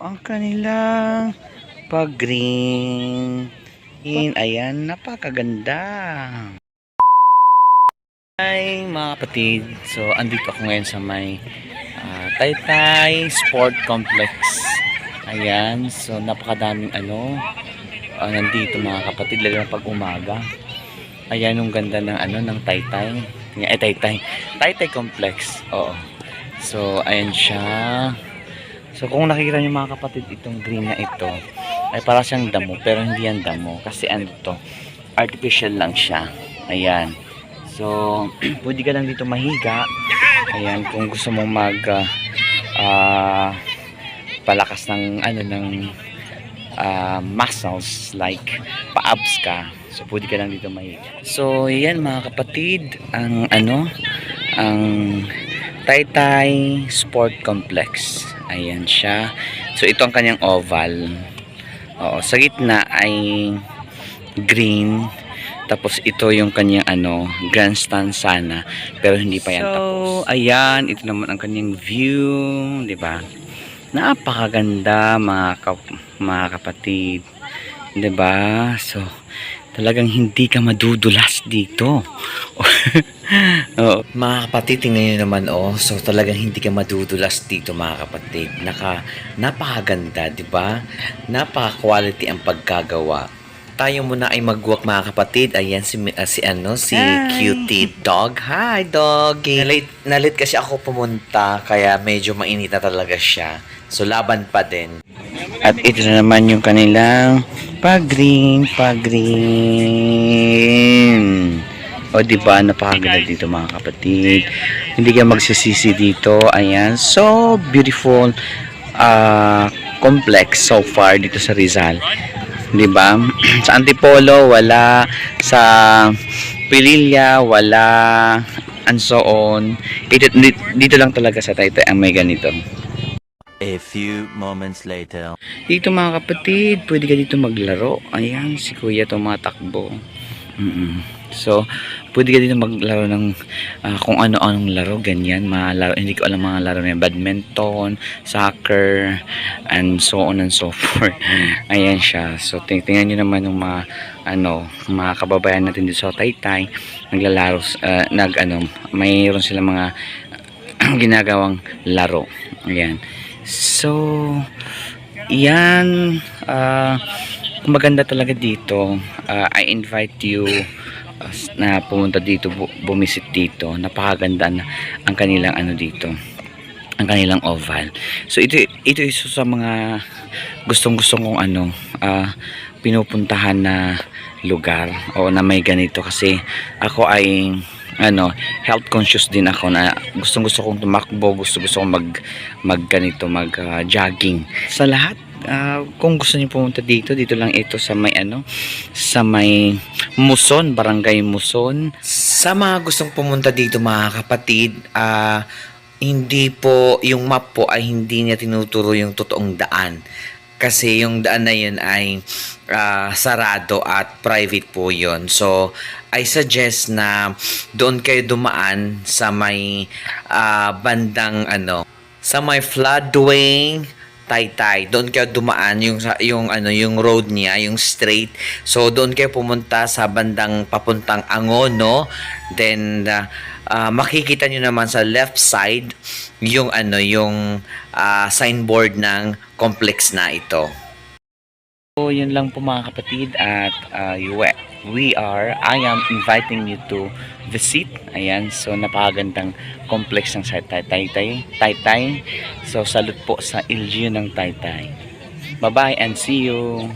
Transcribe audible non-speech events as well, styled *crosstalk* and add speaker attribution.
Speaker 1: ang kanilang pag-green. In, ayan, napakaganda. Hi mga kapatid. So, andito ako ngayon sa may ah, Taytay Sport Complex. Ayan, so napakadaming ano, ah, nandito mga kapatid, lalo na pag umaga. Ayan yung ganda ng ano, ng Taytay. Eh, Taytay. Taytay Complex. Oo. So, ayan siya. So, kung nakikita niyo mga kapatid, itong green na ito, ay para siyang damo, pero hindi yan damo. Kasi ano to, artificial lang siya. Ayan. So, *clears throat* pwede ka lang dito mahiga. Ayan, kung gusto mong mag ah, ah, palakas ng ano ng ah, muscles like pa-abs ka. So, pwede ka lang dito mahiga. So, yan mga kapatid, ang ano, ang Taytay Sport Complex. Ayan siya. So, ito ang kanyang oval. Oo, sa gitna ay green tapos ito yung kanyang ano, grandstand sana, pero hindi pa yan
Speaker 2: So,
Speaker 1: tapos. ayan, ito naman ang kanyang view, 'di ba? Napakaganda mga kap- mga kapatid. 'Di ba? So, talagang hindi ka madudulas dito. *laughs* Oo. Mga kapatid, tingnan nyo naman oh. So talagang hindi ka madudulas dito mga kapatid. Naka, napakaganda, di ba? Napaka-quality ang pagkagawa. Tayo muna ay mag-walk mga kapatid. Ayan si, ah, si ano, si
Speaker 2: Hi.
Speaker 1: cutie dog. Hi doggy. Nalit, nalit kasi ako pumunta kaya medyo mainit na talaga siya. So laban pa din. At ito na naman yung kanilang pag-green, pag-green. O di ba napakaganda dito mga kapatid. Hindi ka magsisisi dito. Ayan, so beautiful uh, complex so far dito sa Rizal. Di ba? *clears throat* sa Antipolo wala, sa Pililla wala, and so on. Ito, dito lang talaga sa Taytay ang may ganito.
Speaker 3: A few moments later.
Speaker 1: Dito mga kapatid, pwede ka dito maglaro. Ayan, si kuya tumatakbo. Mm So, pwede ka dito maglaro ng ah, kung ano-anong laro, ganyan. Mga laro, hindi ko alam mga laro na badminton, soccer, and so on and so *laughs* forth. Ayan siya. So, ting tingnan nyo naman yung mga, ano, mga kababayan natin dito sa Taytay. Naglalaro, ah, nag, ano, mayroon sila mga *clears throat* ginagawang laro. Ayan. So, yan, ah, maganda talaga dito. Ah, I invite you ah, na pumunta dito, bu- bumisit dito. Napakaganda na ang kanilang ano dito. Ang kanilang oval. So, ito, ito isa sa mga gustong-gustong kong ano, ah, pinupuntahan na lugar o na may ganito kasi ako ay ano, health conscious din ako na gustong gusto kong tumakbo, gusto gusto kong mag mag ganito, mag ah, jogging. Sa lahat, ah, kung gusto niyo pumunta dito, dito lang ito sa may ano, sa may Muson, Barangay Muson. Sa mga gustong pumunta dito mga kapatid, ah hindi po, yung map po ay hindi niya tinuturo yung totoong daan. Kasi yung daan na yun ay ah, sarado at private po yun. So, I suggest na doon kayo dumaan sa may ah, bandang ano, sa may floodway Taytay. Doon kayo dumaan yung yung ano yung road niya, yung straight. So doon kayo pumunta sa bandang papuntang Angono. Then ah, ah, makikita nyo naman sa left side yung ano yung ah, signboard ng complex na ito. So, yun lang po mga kapatid at uh, we are, I am inviting you to visit. Ayan, so napakagandang complex ng sa Taytay. Taytay. So, salute po sa LGU ng Taytay. Bye-bye and see you.